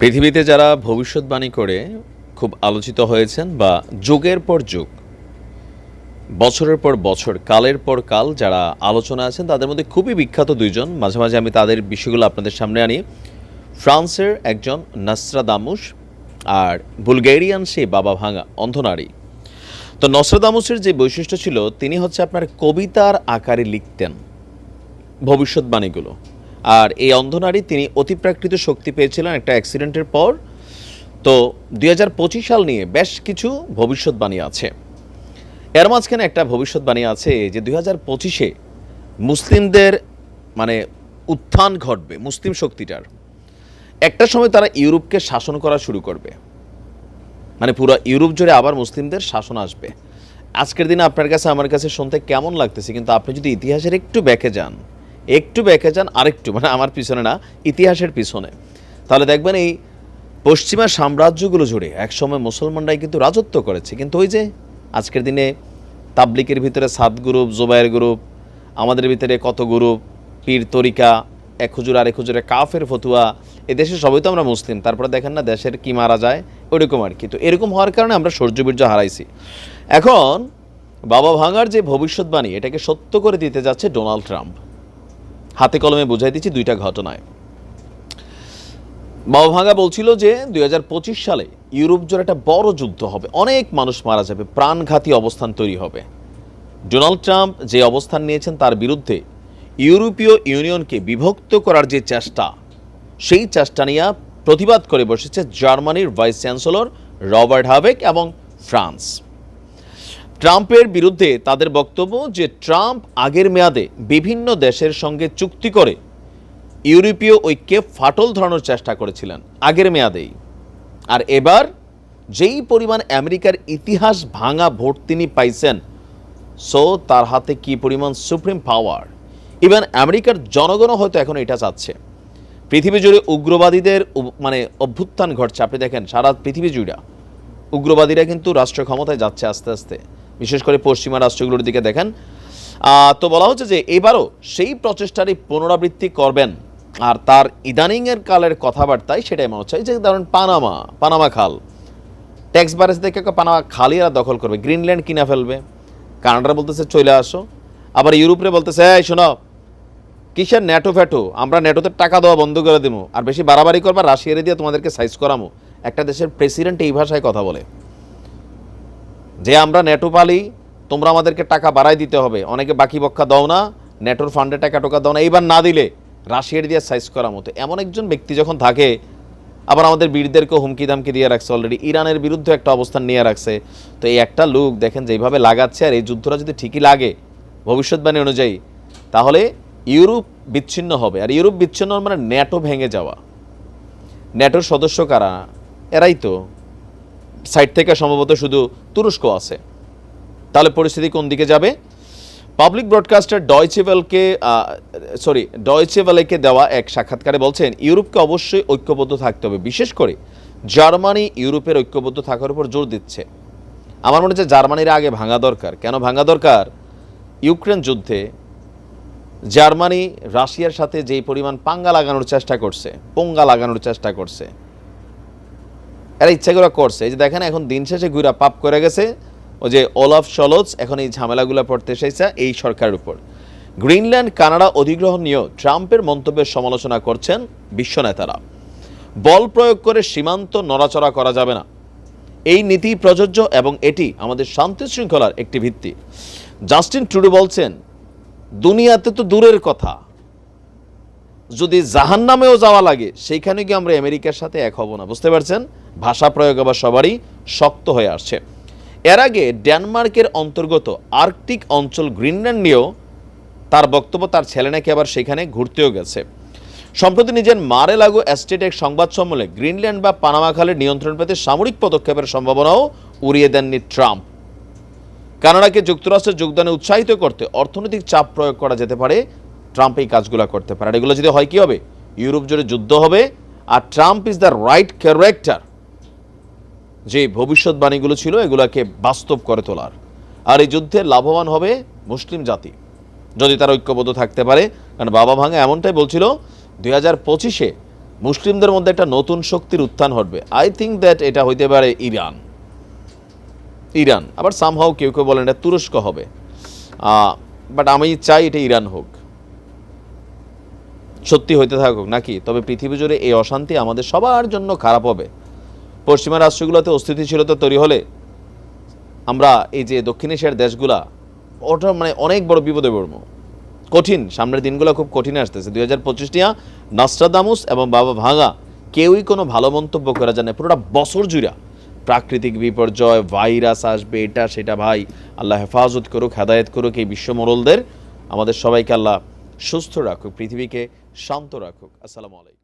পৃথিবীতে যারা ভবিষ্যৎবাণী করে খুব আলোচিত হয়েছেন বা যুগের পর যুগ, বছরের পর বছর, কালের পর কাল যারা আলোচনা আছেন, তাদের মধ্যে খুবই বিখ্যাত দুইজন। মাঝে মাঝে আমি তাদের বিষয়গুলো আপনাদের সামনে আনি। ফ্রান্সের একজন নাসরাদামুস আর বুলগেরিয়ান সেই বাবা ভাঙা অন্ধনারী তো নসরাদামুসের যে বৈশিষ্ট্য ছিল, তিনি হচ্ছে আপনার কবিতার আকারে লিখতেন ভবিষ্যৎবাণীগুলো। আর এই অন্ধনারী তিনি অতিপ্রাকৃত শক্তি পেয়েছিলেন একটা অ্যাক্সিডেন্টের পর। তো দুই হাজার পঁচিশ সাল নিয়ে বেশ কিছু ভবিষ্যৎবাণী আছে। এর মাঝখানে একটা ভবিষ্যৎবাণী আছে যে দুই হাজার পঁচিশে মুসলিমদের মানে উত্থান ঘটবে, মুসলিম শক্তিটার। একটা সময় তারা ইউরোপকে শাসন করা শুরু করবে। মানে পুরো ইউরোপ জুড়ে আবার মুসলিমদের শাসন আসবে। আজকের দিনে আপনার কাছে, আমার কাছে শুনতে কেমন লাগতেছে? কিন্তু আপনি যদি ইতিহাসের একটু ব্যাকে যান। একটু ব্যাকে যান আরেকটু মানে আমার পিছনে না, ইতিহাসের পিছনে। তাহলে দেখবেন এই পশ্চিমা সাম্রাজ্যগুলো জুড়ে একসময় মুসলমানরাই কিন্তু রাজত্ব করেছে। কিন্তু ওই যে আজকের দিনে তাবলিকের ভিতরে সাত গ্রুপ জোবায়ের গ্রুপ, আমাদের ভিতরে কত গ্রুপ, পীর তরিকা, এক হুজুর আরেক হুজুরে কাফের ফতুয়া দেশে সবই তো আমরা মুসলিম, তারপরে দেখেন না দেশের কি মারা যায়, ওইরকম আর কি। তো এরকম হওয়ার কারণে আমরা সৌর্যবীর্য হারাইছি। এখন বাবা ভাঙার যে ভবিষ্যৎবাণী, এটাকে সত্য করে দিতে যাচ্ছে ডোনাল্ড ট্রাম্প। হাতে কলমে বুঝাই দিচ্ছি দুইটা ঘটনায়। বাবা ভাঙা বলছিল যে দুই হাজার পঁচিশ সালে ইউরোপ জুড়ে একটা বড় যুদ্ধ হবে। অনেক মানুষ মারা যাবে, প্রাণঘাতী অবস্থান তৈরি হবে। ডোনাল্ড ট্রাম্প যে অবস্থান নিয়েছেন তার বিরুদ্ধে ইউরোপীয় ইউনিয়নকে বিভক্ত করার যে চেষ্টা, সেই চেষ্টা নিয়ে প্রতিবাদ করে বসেছে জার্মানির ভাইস চ্যান্সেলর রবার্ট হাবেক এবং ফ্রান্স। ট্রাম্পের বিরুদ্ধে তাদের বক্তব্য যে ট্রাম্প আগের মেয়াদে বিভিন্ন দেশের সঙ্গে চুক্তি করে ইউরোপীয় ঐক্যে ফাটল ধরানোর চেষ্টা করেছিলেন আগের মেয়াদেই। আর এবার যেই পরিমাণ আমেরিকার ইতিহাস ভাঙা ভোট তিনি পাইছেন, সো তার হাতে কি পরিমাণ সুপ্রিম পাওয়ার? ইভেন আমেরিকার জনগণও হয়তো এখন এটা চাচ্ছে। পৃথিবী জুড়ে উগ্রবাদীদের মানে অভ্যুত্থান ঘটছে। আপনি দেখেন, সারা পৃথিবী জুড়ে উগ্রবাদীরা কিন্তু রাষ্ট্র ক্ষমতায় যাচ্ছে আস্তে আস্তে। বিশেষ করে পশ্চিমা রাষ্ট্রগুলোর দিকে দেখেন। তো বলা হচ্ছে যে এবারও সেই প্রচেষ্টারই পুনরাবৃত্তি করবেন। আর তার ইদানিংয়ের কালের কথাবার্তায় সেটাই মনে হচ্ছে। যে ধরেন পানামা পানামা খাল। ট্যাক্স ব্যারেজ থেকে পানামা খালি এরা দখল করবে। গ্রিনল্যান্ড কিনা ফেলবে। কানাডা বলতেছে, চলে আসো। আবার ইউরোপে বলতেছে, এই, শোনো, কিসের ন্যাটো ফ্যাটো? আমরা ন্যাটোতে টাকা দেওয়া বন্ধ করে দেবো আর বেশি বাড়াবাড়ি করবা, রাশিয়ারে দিয়ে তোমাদেরকে সাইজ করামো। একটা দেশের প্রেসিডেন্ট এই ভাষায় কথা বলে। যে আমরা ন্যাটো পালি, তোমরা আমাদেরকে টাকা বাড়াই দিতে হবে। অনেকে বাকি বক্ষা দাও না ন্যাটোর ফান্ডে টাকা টোকা দাও না। এইবার না দিলে রাশিয়ার দিয়ে সাইজ করার মতো। এমন একজন ব্যক্তি যখন থাকে, আবার আমাদের বীরদেরকেও হুমকি দামকি দিয়ে রাখছে অলরেডি ইরানের বিরুদ্ধে একটা অবস্থান নিয়ে রাখছে। তো এই একটা লোক দেখেন যেভাবে লাগাচ্ছে, আর এই যুদ্ধটা যদি ঠিকই লাগে ভবিষ্যৎবাণী অনুযায়ী, তাহলে ইউরোপ বিচ্ছিন্ন হবে। আর ইউরোপ বিচ্ছিন্ন মানে ন্যাটো ভেঙে যাওয়া। ন্যাটোর সদস্য কারা? এরাই তো। সাইড থেকে সম্ভবত শুধু তুরস্ক আছে। তাহলে পরিস্থিতি কোন দিকে যাবে? পাবলিক ব্রডকাস্টার ডয়চেভেলকে সরি ডয়চেভেলেকে দেওয়া এক সাক্ষাৎকারে বলছেন, ইউরোপকে অবশ্যই ঐক্যবদ্ধ থাকতে হবে। বিশেষ করে জার্মানি ইউরোপের ঐক্যবদ্ধ থাকার উপর জোর দিচ্ছে। আমার মনে হচ্ছে জার্মানির আগে ভাঙা দরকার। কেন ভাঙা দরকার? ইউক্রেন যুদ্ধে জার্মানি রাশিয়ার সাথে যেই পরিমাণ পাঙ্গা লাগানোর চেষ্টা করছে, পোঙ্গা লাগানোর চেষ্টা করছে এরা ইচ্ছা করে করছে। এই যে দেখেন, এখন দিন শেষে ঘুরা পাপ করে গেছে। ও যে ওলাফ সলোজ এখন এই ঝামেলাগুলো পড়তে এসেছে এই সরকারের উপর। গ্রিনল্যান্ড, কানাডা অধিগ্রহণ নিয়েও ট্রাম্পের মন্তব্যের সমালোচনা করছেন বিশ্ব নেতারা। বল প্রয়োগ করে সীমান্ত নড়াচড়া করা যাবে না। এই নীতি প্রযোজ্য এবং এটি আমাদের শান্তি শৃঙ্খলার একটি ভিত্তি। জাস্টিন ট্রুডো বলছেন, দুনিয়াতে তো দূরের কথা। যদি জাহান নামেও যাওয়া লাগে, সেইখানে গিয়ে আমরা আমেরিকার সাথে এক হব না, বুঝতে পারছেন? ভাষা প্রয়োগ আবার সবারই শক্ত হয়ে আসছে। এর আগে ডেনমার্কের অন্তর্গত আর্কটিক অঞ্চল গ্রিনল্যান্ড নিয়েও তার বক্তব্য, তার ছেলে নাকি আবার সেখানে ঘুরতেও গেছে। সম্প্রতি নিজের মারে লাগু এস্টেট এক সংবাদ সম্মেলনে গ্রিনল্যান্ড বা পানামা খালের নিয়ন্ত্রণ পেতে সামরিক পদক্ষেপের সম্ভাবনাও উড়িয়ে দেননি ট্রাম্প। কানাডাকে যুক্তরাষ্ট্রের যোগদানে উৎসাহিত করতে অর্থনৈতিক চাপ প্রয়োগ করা যেতে পারে ট্রাম্প এই কাজগুলো করতে পারে। আর এগুলো যদি হয় কি হবে? ইউরোপ জুড়ে যুদ্ধ হবে। আর Trump is the right character যে ভবিষ্যৎবাণীগুলো ছিল, এগুলোকে বাস্তব করে তোলার। আর এই যুদ্ধে লাভবান হবে মুসলিম জাতি। যদি তারা ঐক্যবদ্ধ থাকতে পারে, কারণ বাবা ভাঙা এমনটাই বলছিল, দুই হাজার পঁচিশে মুসলিমদের মধ্যে একটা নতুন শক্তির উত্থান ঘটবে। আই থিঙ্ক দ্যাট এটা হইতে পারে ইরান। ইরান। আবার সামহাও কেউ কেউ বলেন এটা তুরস্ক হবে। বাট আমি চাই এটা ইরান হোক। সত্যি হইতে থাকুক নাকি? তবে পৃথিবী জুড়ে এই অশান্তি আমাদের সবার জন্য খারাপ হবে। পশ্চিমা রাষ্ট্রগুলোতে অস্থিতিশীলতা তৈরি হলে আমরা এই যে দক্ষিণ এশিয়ার দেশগুলা, ওটা মানে অনেক বড় বিপদে পড়ব। কঠিন, সামনের দিনগুলো খুব কঠিন আসতেছে। দুই হাজার পঁচিশটিয়া নাস্ট্রাদামুস এবং বাবা ভাঙা, কেউই কোনো ভালো মন্তব্য করা জানে পুরোটা বছর জুড়া প্রাকৃতিক বিপর্যয়, ভাইরাস আসবে, এটা সেটা ভাই। আল্লাহ হেফাজত করুক, হেদায়েত করুক এই বিশ্ব মরলদের আমাদের সবাইকে আল্লাহ সুস্থ রাখুক। পৃথিবীকে শান্ত রাখুক। আসসালামু আলাইকুম।